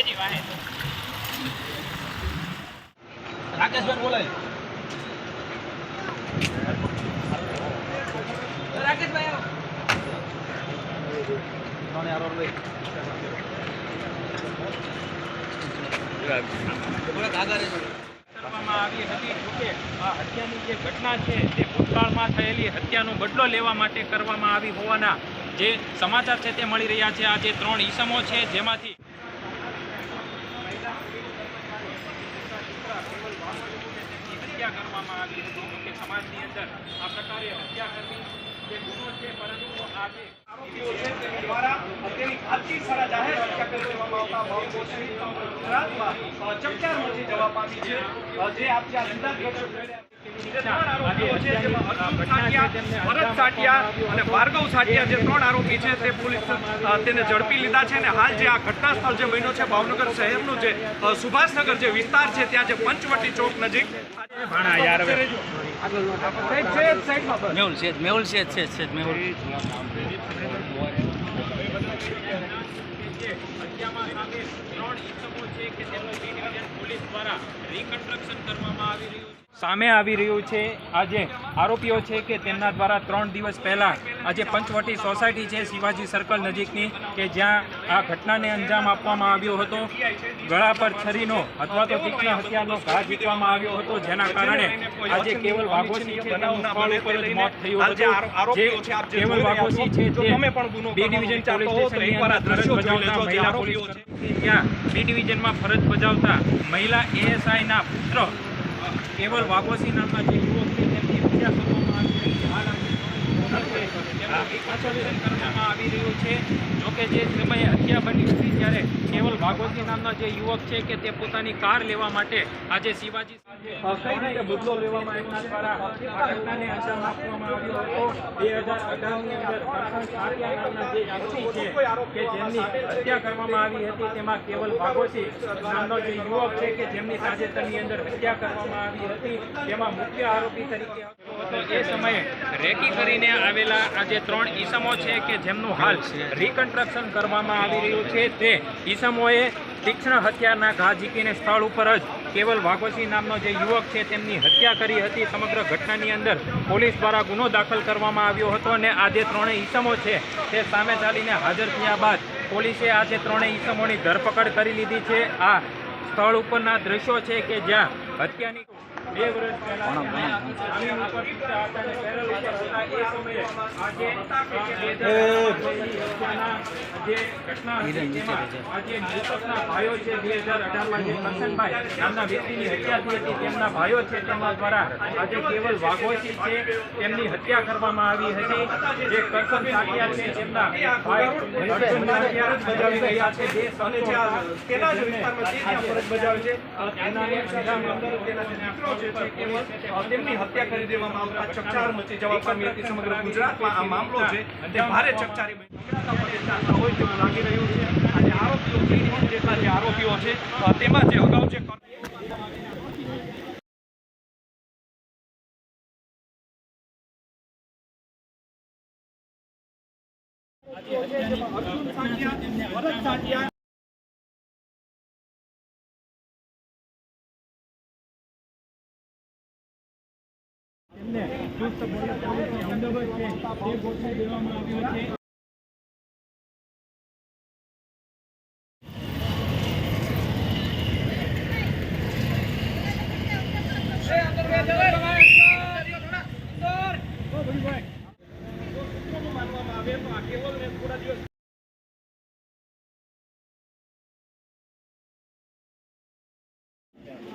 એની વાહે રાકેશભાઈ બોલાય રાકેશભાઈ આવો. ત્રણે આરોપ લઈ. કરવામાં આવી હતી જોકે આ હત્યાની જે ઘટના છે તે ભૂતકાળમાં થયેલી હત્યાનો બદલો લેવા માટે કરવામાં આવી હોવાના જે સમાચાર છે તે મળી રહ્યા છે. આ જે ત્રણ ઈસમો છે જેમાંથી હત્યા કરવામાં છે પરંતુ આ આરોપીઓ છે. તેની દ્વારા હત્યા કરી દેવામાં આવતા ભરત સાટિયા અને ભાર્ગવ સાટિયા જે ત્રણ આરોપી છે તે પોલીસ તેને ઝડપી લીધા છે અને હાલ જે આ ઘટના જે બન્યો છે ભાવનગર શહેરનું જે સુભાષનગર જે વિસ્તાર છે ત્યાં જે પંચવટી ચોક નજીક. મેહુલ મેહુલ છે છે મેહુલ હત્યામાં સામે ઈસમો છે કે તેમનું પોલીસ દ્વારા રિકન્સ્ટ્રક્શન કરવામાં આવી રહ્યું સામે આવી રહ્યું છે. આજે આરોપીઓ છે કે તેમના દ્વારા ત્રણ દિવસ પહેલા આ જે પંચવટી સોસાયટી છે શિવાજી સર્કલ નજીકની કે જ્યાં આ ઘટનાને અંજામ આપવામાં આવ્યો હતો ગળા પર છરીનો અથવા તો તીક્ષ્ણ હથિયારનો ઘા જીતવામાં આવ્યો હતો જેના કારણે આજે કેવલ વાઘોસી છે તેમનું સ્થળ ઉપર જ મોત થયું હતું જે કેવલ વાઘોસી છે તે બી ડિવિઝન પોલીસ સ્ટેશનની મહિલા પોલીસ છે. ત્યાં બી ડિવિઝનમાં ફરજ બજાવતા મહિલા એએસઆઈના પુત્ર કેવલ વાઘોસી નામના જે યુવક છે તેમની હત્યા કરવામાં આવી હતી. હાલ હત્યા કરવામાં આવી હતી તેમાં કેવલ ભાગોસી નામનો અંદર હત્યા કરવામાં આવી હતી, તેમાં મુખ્ય આરોપી તરીકે હતો એ સમયે રેકી કરીને આવેલા આ જે ત્રણ ઈસમો છે કે જેમનું હાલ રિકન્સ્ટ્રક્શન કરવામાં આવી રહ્યું છે, તે ઈસમોએ તીક્ષ્ણ હત્યાના ઘા ઝીકીને સ્થળ ઉપર જ કેવલ વાઘોસી નામનો જે યુવક છે તેમની હત્યા કરી હતી. સમગ્ર ઘટનાની અંદર પોલીસ દ્વારા ગુનો દાખલ કરવામાં આવ્યો હતો અને આ જે ત્રણેય ઈસમો છે તે સામે ચાલીને હાજર થયા બાદ પોલીસે આ જે ત્રણેય ઈસમોની ધરપકડ કરી લીધી છે. આ સ્થળ ઉપરના દ્રશ્યો છે કે જ્યાં હત્યાની એ જે બે હજાર હત્યાના જે ઘટના હતી તેમાં આ મૃતકના ભાઈઓ છે બે હજાર અઢારમાં જે કરશનભાઈ નામના વ્યક્તિની હત્યા થઈ હતી તેમના ભાઈઓ છે તેમના દ્વારા આજે કેવલ વાઘોસી છે તેમની હત્યા કરવામાં આવી હતી. જે કરશન સાટિયા છે તેમના ભાઈ અર્જુનની હત્યા બજાવી રહ્યા છે જે અને જે આ તેના જ વિસ્તારમાં જે ફરજ બજાવે છે અ, તેના અંજામ અંદર તેના જે મિત્રો છે તે કેવલ, અ, તેમની હત્યા કરી દેવામાં આવતા ચકચાર મચી જવા પામી હતી સમગ્ર ગુજરાતમાં. આ મામલો છે તે ભારે ચકચારી ચાલતા હોય તેવું લાગી રહ્યું છે. અને આરોપીઓ ત્રીસ જેટલા જે આરોપીઓ છે તેમાં જે અગાઉ જે અર્જુન સાંટિયા, ભરત સાંટિયા તેમને ચુસ્ત પોલીસનો બંદોબસ્ત છે તે ગોઠવી દેવામાં આવ્યો છે માનવામાં આવે તો આ કેવલને થોડા દિવસ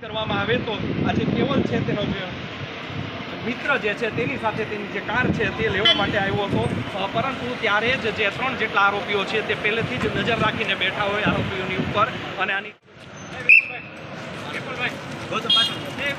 કરવામાં આવે તો આજે કેવલ છે તેનો જે મિત્ર જે છે તેની સાથે તેની જે કાર છે તે લેવા માટે આવ્યો હતો. પરંતુ ત્યારે જ જે ત્રણ જેટલા આરોપીઓ છે તે પહેલેથી જ નજર રાખીને બેઠા હોય આરોપીઓની ઉપર અને આની એ.